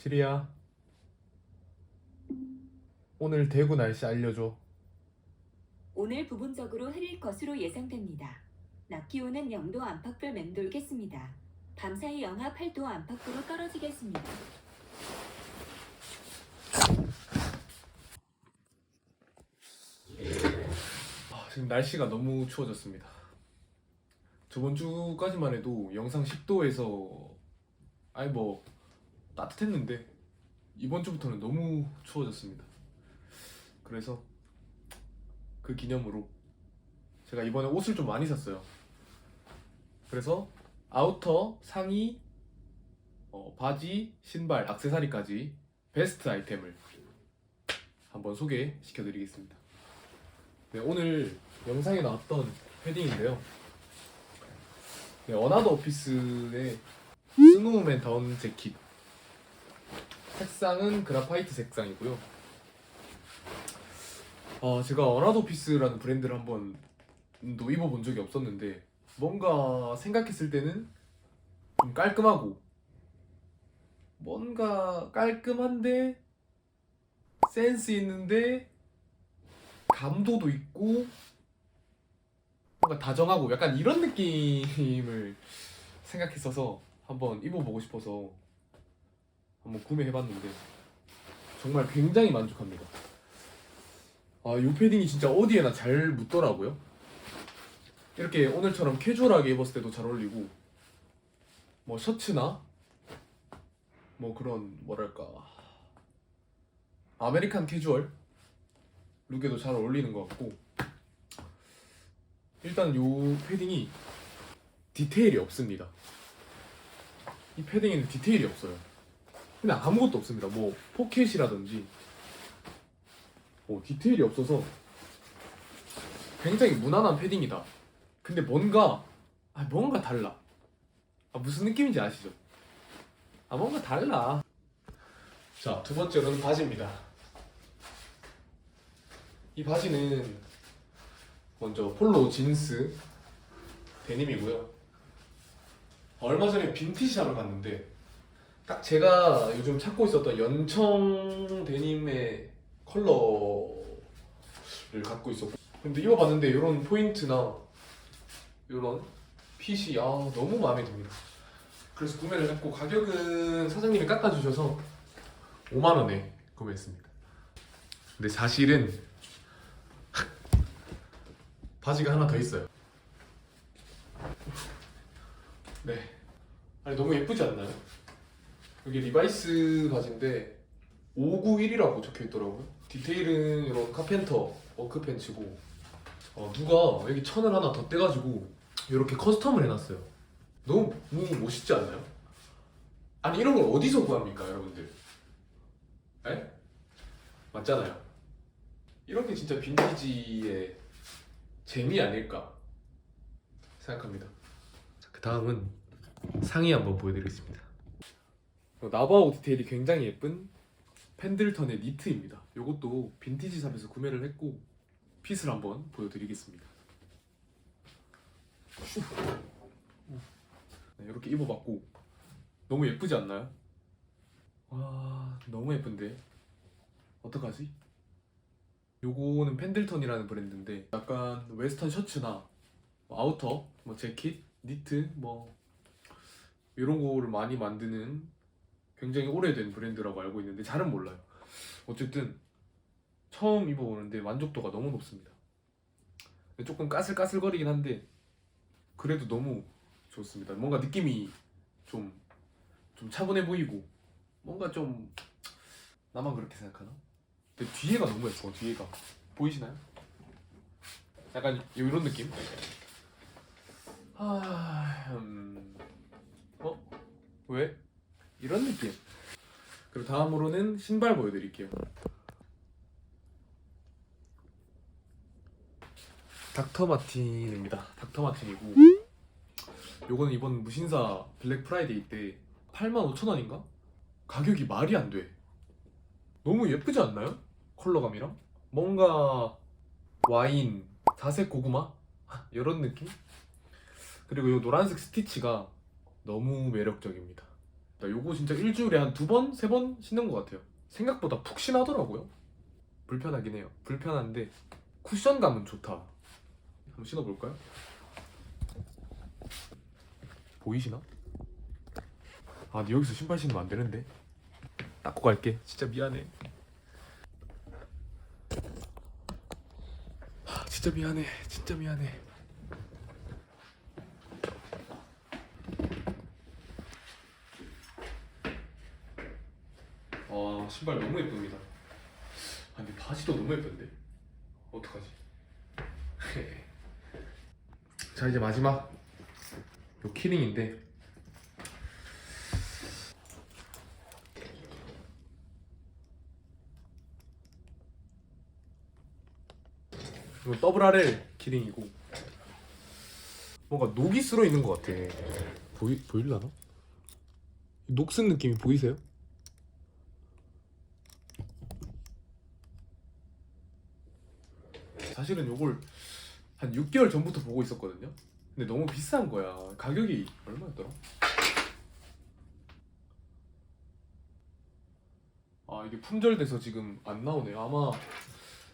시리야 오늘 대구 날씨 알려줘 오늘 부분적으로 흐릴 것으로 예상됩니다. 낮 기온은 0도 안팎을 맴돌겠습니다. 밤사이 영하 8도 안팎으로 떨어지겠습니다. 아, 지금 날씨가 너무 추워졌습니다 저번 주까지만 해도 영상 10도에서 아니 뭐 따뜻했는데 이번 주부터는 너무 추워졌습니다 그래서 그 기념으로 제가 이번에 옷을 좀 많이 샀어요 그래서 아우터, 상의, 어, 바지, 신발, 액세서리까지 베스트 아이템을 한번 소개시켜드리겠습니다 네, 오늘 영상에 나왔던 패딩인데요. 네, 어나더 오피스의 스노우맨 다운 재킷. 색상은 그라파이트 색상이고요. 어, 제가 어나더 오피스라는 브랜드를 한번 도 입어본 적이 없었는데 뭔가 생각했을 때는 좀 깔끔하고 뭔가 깔끔한데 센스 있는데 감도도 있고 뭔가 다정하고 약간 이런 느낌을 생각했어서 한번 입어보고 싶어서 한번 구매해봤는데 정말 굉장히 만족합니다. 아, 이 패딩이 진짜 어디에나 잘 묻더라고요. 이렇게 오늘처럼 캐주얼하게 입었을 때도 잘 어울리고 뭐 셔츠나 뭐 그런 뭐랄까 아메리칸 캐주얼 룩에도 잘 어울리는 것 같고 일단 요 패딩이 디테일이 없습니다. 이 패딩에는 디테일이 없어요. 그냥 아무것도 없습니다. 뭐 포켓이라든지 뭐 디테일이 없어서 굉장히 무난한 패딩이다. 근데 뭔가 아 뭔가 달라. 아 무슨 느낌인지 아시죠? 아 뭔가 달라. 자 두 번째로는 바지입니다. 이 바지는 먼저 폴로 진스 데님이고요. 얼마 전에 빈티지샵을 갔는데 딱 제가 요즘 찾고 있었던 연청 데님의 컬러를 갖고 있었고 근데 입어봤는데 이런 포인트나 이런 핏이 아 너무 마음에 듭니다. 그래서 구매를 했고 가격은 사장님이 깎아주셔서 5만 원에 구매했습니다. 근데 사실은 바지가 하나 더 있어요. 네. 아니 너무 예쁘지 않나요? 여기 리바이스 바지인데 591이라고 적혀 있더라고요. 디테일은 이런 카펜터 워크 팬츠고 어, 누가 여기 천을 하나 더 떼가지고 이렇게 커스텀을 해놨어요. 너무, 너무 멋있지 않나요? 아니 이런 걸 어디서 구합니까, 여러분들? 에? 맞잖아요. 이런 게 진짜 빈티지의 재미 아닐까 생각합니다. 그 다음은 상의 한번 보여드리겠습니다. 나바오 디테일이 굉장히 예쁜 펜들턴의 니트입니다. 이것도 빈티지 샵에서 구매를 했고 핏을 한번 보여드리겠습니다. 네, 이렇게 입어봤고 너무 예쁘지 않나요? 와 너무 예쁜데 어떡하지? 요거는 펜들턴이라는 브랜드인데 약간 웨스턴 셔츠나 뭐 아우터, 뭐 재킷, 니트 뭐 이런 거를 많이 만드는 굉장히 오래된 브랜드라고 알고 있는데 잘은 몰라요. 어쨌든 처음 입어보는데 만족도가 너무 높습니다. 조금 까슬까슬거리긴 한데 그래도 너무 좋습니다. 뭔가 느낌이 좀, 좀 차분해 보이고 뭔가 좀 나만 그렇게 생각하나? 근데 뒤에가 너무 예뻐 뒤에가 보이시나요? 약간 이런 느낌? 아, 음, 어? 왜? 이런 느낌. 그리고 다음으로는 신발 보여드릴게요. 닥터 마틴입니다. 닥터 마틴이고 요거는 이번 무신사 블랙 프라이데이 때 85,000원인가? 가격이 말이 안 돼. 너무 예쁘지 않나요? 컬러감이랑 뭔가 와인, 자색 고구마 이런 느낌? 그리고 이 노란색 스티치가 너무 매력적입니다. 나 요거 진짜 일주일에 한 두 번, 세 번 신는 것 같아요. 생각보다 푹신하더라고요. 불편하긴 해요. 불편한데 쿠션감은 좋다. 한번 신어볼까요? 보이시나? 아, 여기서 신발 신으면 안 되는데. 닦고 갈게. 진짜 미안해. 아, 진짜 미안해. 진짜 미안해. 아 신발 너무 예쁩니다. 아, 근데 바지도 너무 예쁜데 어떡하지? 자 이제 마지막 요 키링인데 이거 더블 RL 키링이고 뭔가 녹이 쓸어 있는 것 같아. 보이 보일라나? 녹슨 느낌이 보이세요? 사실은 요걸 한 6개월 전부터 보고 있었거든요. 근데 너무 비싼 거야. 가격이 얼마였더라? 아 이게 품절돼서 지금 안 나오네요. 아마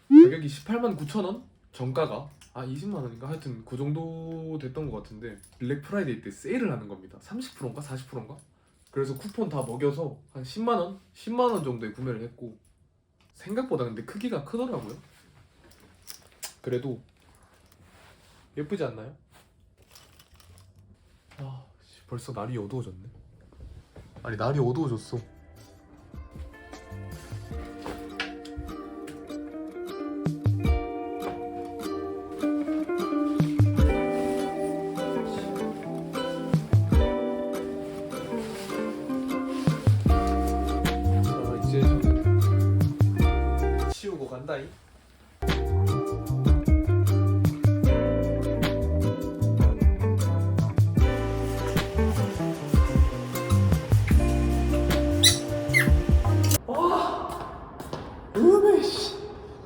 가격이 18만 9천 원? 정가가 아 20만 원인가 하여튼 그 정도 됐던 것 같은데 블랙 프라이데이 때 세일을 하는 겁니다. 30%인가 40%인가? 그래서 쿠폰 다 먹여서 한 10만 원, 10만 원 정도에 구매를 했고 생각보다 근데 크기가 크더라고요. 그래도 예쁘지 않나요? 아 씨, 벌써 날이 어두워졌네. 아니 날이 어두워졌어. 치우고 간다이.